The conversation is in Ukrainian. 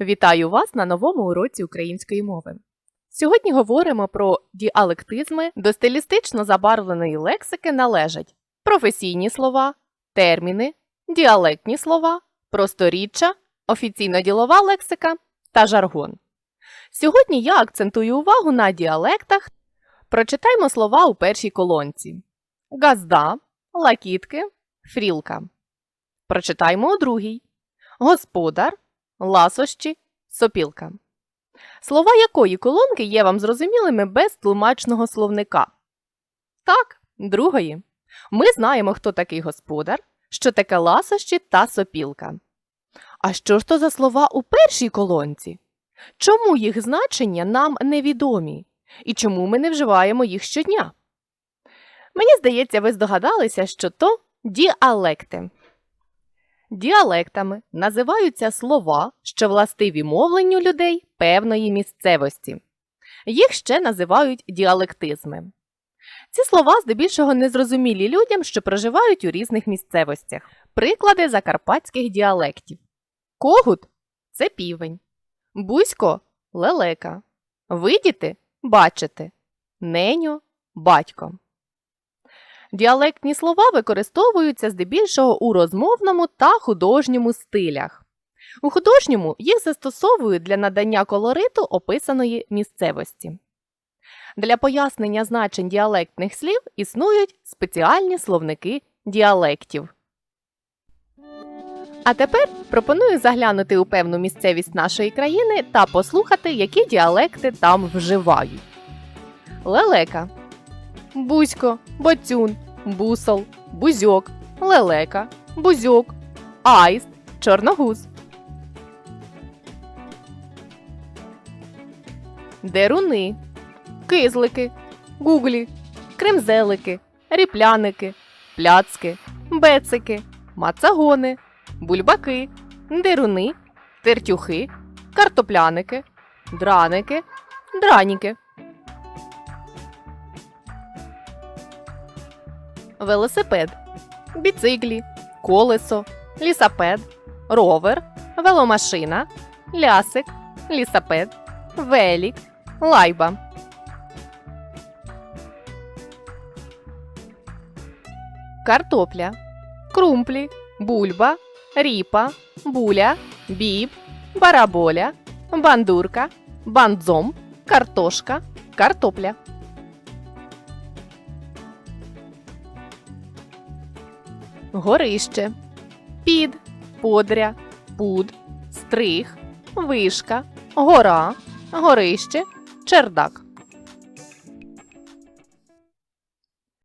Вітаю вас на новому уроці української мови. Сьогодні говоримо про діалектизми до стилістично забарвленої лексики належать професійні слова, терміни, діалектні слова, просторіччя, офіційно-ділова лексика та жаргон. Сьогодні я акцентую увагу на діалектах. Прочитаймо слова у першій колонці: газда, лакітки, фрілка. Прочитаймо у другій: господар, ласощі, сопілка. Слова якої колонки є вам зрозумілими без тлумачного словника? Так, другої. Ми знаємо, хто такий господар, що таке ласощі та сопілка. А що ж то за слова у першій колонці? Чому їх значення нам невідомі? І чому ми не вживаємо їх щодня? Мені здається, ви здогадалися, що то діалекти. Діалектами називаються слова, що властиві мовленню людей певної місцевості. Їх ще називають діалектизми. Ці слова здебільшого незрозумілі людям, що проживають у різних місцевостях. Приклади закарпатських діалектів: Когут це півень, Бузько лелека, видіти бачити, неньо батько. Діалектні слова використовуються здебільшого у розмовному та художньому стилях. У художньому їх застосовують для надання колориту описаної місцевості. Для пояснення значень діалектних слів існують спеціальні словники діалектів. А тепер пропоную заглянути у певну місцевість нашої країни та послухати, які діалекти там вживають. Лелека. Бузько, бацюн, бусол, бузьок, лелека, бузьок, аїст, чорногуз. Деруни, кизлики, гуглі, кремзелики, ріпляники, пляцки, бецики, мацагони, бульбаки, деруни, тертюхи, картопляники, драники, драніки. велосипед, біциклі, колесо, лісапед, ровер, веломашина, лясик, лісапед, велік, лайба. Картопля, крумплі, бульба, ріпа, буля, біб, бараболя, бандурка, бандзом, картошка, картопля. горище, під, подря, пуд, стриг, вишка, гора, горище, чердак.